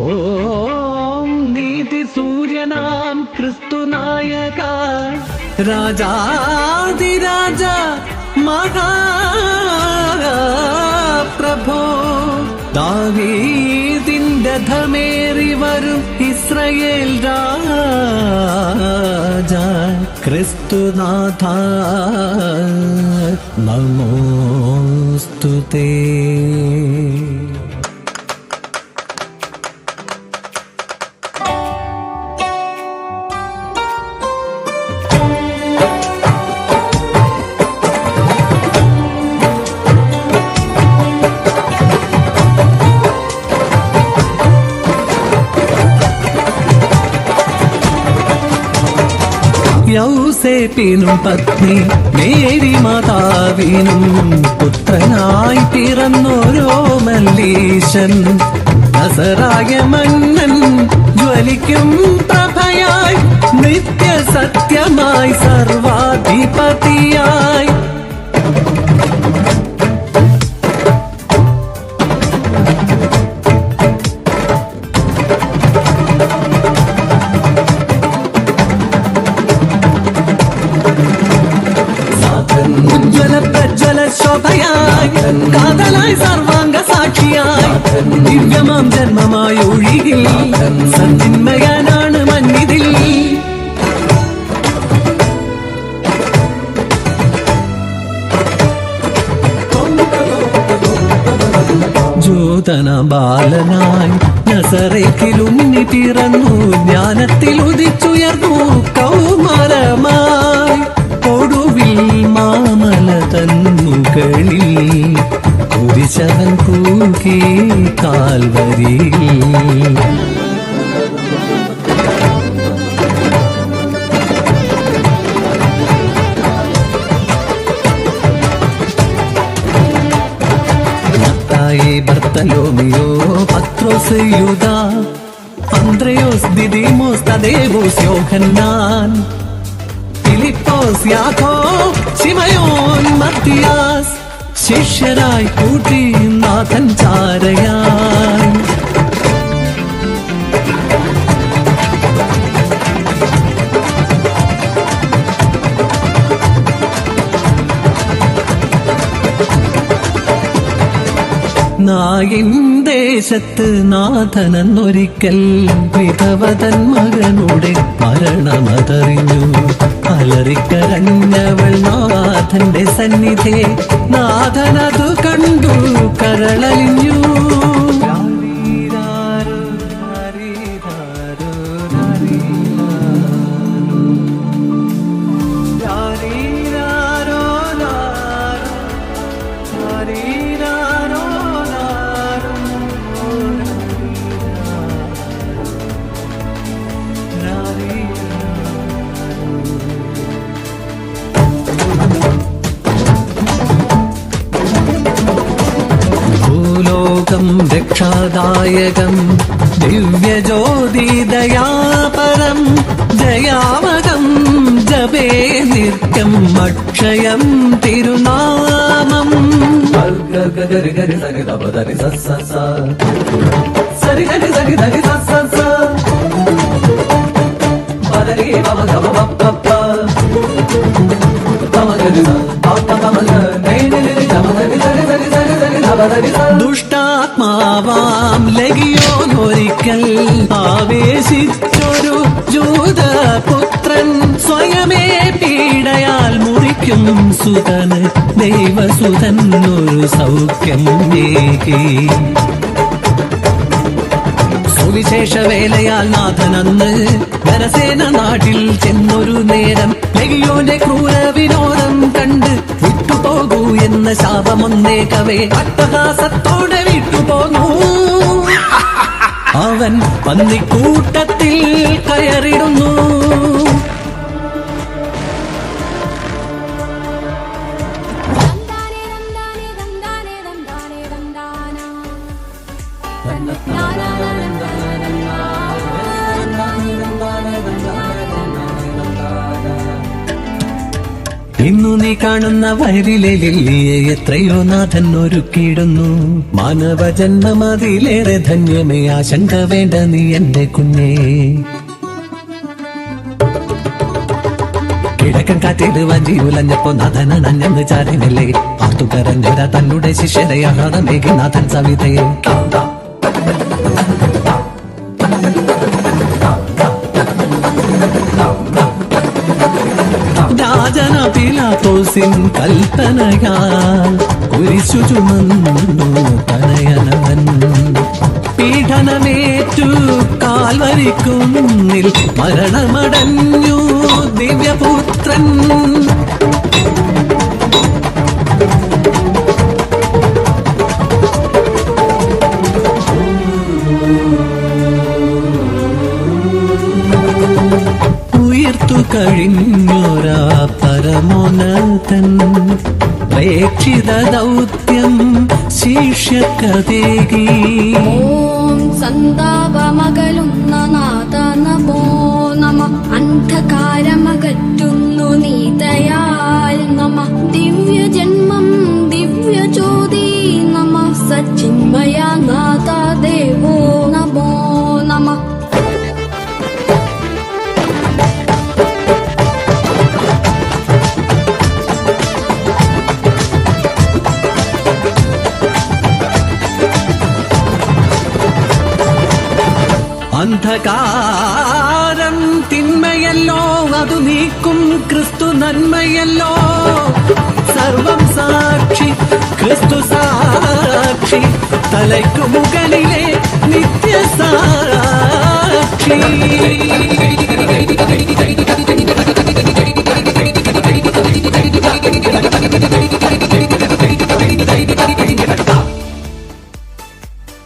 ഓം നീതി സൂര്യനാം ക്രിസ്തു നായക. രാജാതിരാജ മഹാപ്രഭോ. ദാവീദിന്റെ ധമേറി വരും ഇസ്രയേൽ രാജ. ക്രിസ്തുനാഥ നമോസ്തുതേ. യൗസേപ്പിനും പത്നി മേരി മാതാവിനും പുത്രനായി പിറന്നോരോ മല്ലീശൻ. നസറായ മന്നൻ ജ്വലിക്കും പ്രഭയായി നിത്യസത്യമായി സർവാധിപതിയായി. ദിവ്യമാം ജന്മമായ ഒഴികിൽ സത്യന്മയാനാണ് മന്നിതിൽ ജ്യോതന ബാലനായി നസറേക്കിലുണ്ണി പിറന്നു ജ്ഞാനത്തിൽ ഉദിച്ചുയർന്നു കൗമാരമായി. ഒടുവിൽ മാമല തന്നുകളിൽ കുരിശവൻ തൂക്കി കാൽവരിയിൽ. ബർത്തലോമിയോ പത്രോസ് യൂത. അന്ത്രയോസ് ദിദിമോസ് തദേവോസ് യോഹന്നാൻ. ഫിലിപ്പോസ് യാക്കോ മത്തിയാസ് ശിഷ്യരായി കൂട്ടി നാഥൻ ചാരയായി. നായിൻ ദേശത്ത് നാഥനെന്നൊരിക്കൽ വിധവതൻ മകനുടെ മരണമതറിഞ്ഞു. അലറിക്കരഞ്ഞവൾ നാഥന്റെ സന്നിധി നാഥനതു കണ്ടു കരളലിഞ്ഞു. தாயகம் திவ்ய ஜோதி தயாபரம் ஜயாமகம் ஜபே நிற்கம் அக்ஷயம் திருநாமம் சரி சரி சரி சரி ലഗിയോനൊരിക്കൽ ആവേശിച്ചൊരു ജൂതപുത്രൻ സ്വയമേ പീഡയാൽ മുറിക്കും സുതന് ദൈവസുതൻ ഒരു സൗഖ്യം നേകി സുവിശേഷ വേലയാൽ നാഥനന്ന് വരസേന നാട്ടിൽ ചെന്നൊരു നേരം ലഗിയോന്റെ ക്രൂര വിനോദം കണ്ട് വിട്ടുപോകൂ എന്ന ശാപമൊന്നേക്കവേ അട്ടഹാസത്തോടെ പന്നിക്കൂട്ടത്തിൽ കയറിടുന്നു. ദന്താനേ ഇന്നു നീ കാണുന്ന വയലിലെ ലില്ലിയെ എത്രയോ നാഥൻ ഒരുക്കിയിടുന്നു. മാനവ ജന്മ അതിലേറെ ധന്യമേ ആശങ്ക വേണ്ട നീ എന്റെ കുഞ്ഞേ. കിഴക്കൻ കാറ്റിൽ വഞ്ചി ഉലഞ്ഞപ്പോ നാഥനണഞ്ഞെന്ന് ചാരിനില്ലേ. ആർത്തു കരഞ്ഞൊര തന്നുടെ ശിഷ്യരെ ആഹ്ലാദമേകി നാഥൻ സവിതയെ. പിലാത്തോസിൻ കൽപ്പനയാൽ കുരിശു ചുമന്നു തനയനവൻ പീഡനമേറ്റു കാൽവരിക്കുന്നിൽ മരണമടഞ്ഞു ദിവ്യപുത്രൻ. കഴിഞ്ഞൊരാ പരമോനാഥൻ പ്രേക്ഷിത ദൗത്യം ശിഷ്യക്കതേകി ഓം സന്താപമകലുന്ന നാഥ നമോ നമ. അന്ധകാരമകറ്റുന്നു നീതയാൽ നമ. ദിവ്യജന്മം ദിവ്യജ്യോതി നമ. സച്ചിന്മയ നാഥ അന്ധകാരം തിന്മയല്ലോ അതു നീക്കും ക്രിസ്തു നന്മയല്ലോ സർവം സാക്ഷി ക്രിസ്തു സാക്ഷി തലയ്ക്കു മുകളിലെ നിത്യസാക്ഷി